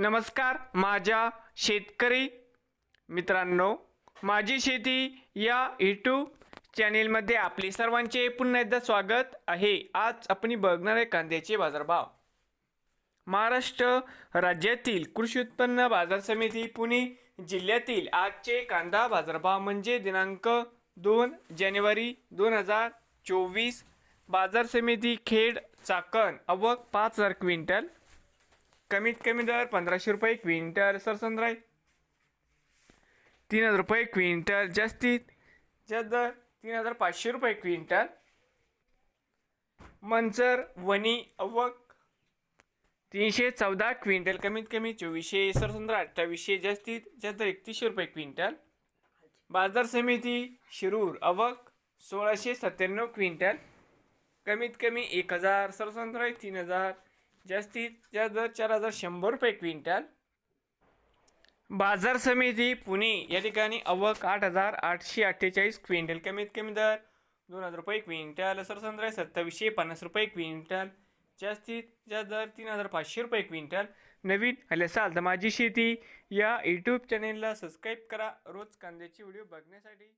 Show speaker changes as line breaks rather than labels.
नमस्कार माझ्या शेतकरी मित्रांनो माझी शेती या यूट्यूब चॅनेलमध्ये आपले सर्वांचे पुन्हा एकदा स्वागत आहे. आज आपण बघणार आहे कांद्याचे बाजारभाव. महाराष्ट्र राज्यातील कृषी उत्पन्न बाजार समिती पुणे जिल्ह्यातील आजचे कांदा बाजारभाव म्हणजे दिनांक दोन जानेवारी दोन हजार चोवीस. बाजार समिती खेड चाकण अवक पाच हजार क्विंटल कमीत कमी दर पंधराशे रुपये क्विंटल सरसंद्राई. तीन हजार रुपये क्विंटल जास्तीत जास्त दर तीन हजार पाचशे रुपये क्विंटल. मंचर वणी अवक तीनशे चौदा क्विंटल कमीत कमी चोवीसशे सरसंद्रा अठ्ठावीसशे जास्तीत जास्त दर एकतीसशे रुपये क्विंटल. बाजार समिती शिरूर अवक सोळाशे सत्त्याण्णव क्विंटल. कमीत कमी एक हजार सरसंद्रा तीन हजार. जास्तीत जास्त दर चार हजार शंभर रुपये क्विंटल. बाजार समिती पुणे या ठिकाणी अवक आठ हजार आठशे अठ्ठेचाळीस क्विंटल. कमीत कमी दर दोन हजार रुपये क्विंटल. सरसंद्रा सत्तावीसशे पन्नास रुपये क्विंटल. जास्तीत जास्त दर तीन हजार पाचशे रुपये क्विंटल. नवीन आले असाल तर माझी शेती या यूट्यूब चॅनेलला सबस्क्राईब करा. रोज कांद्याची व्हिडिओ बघण्यासाठी.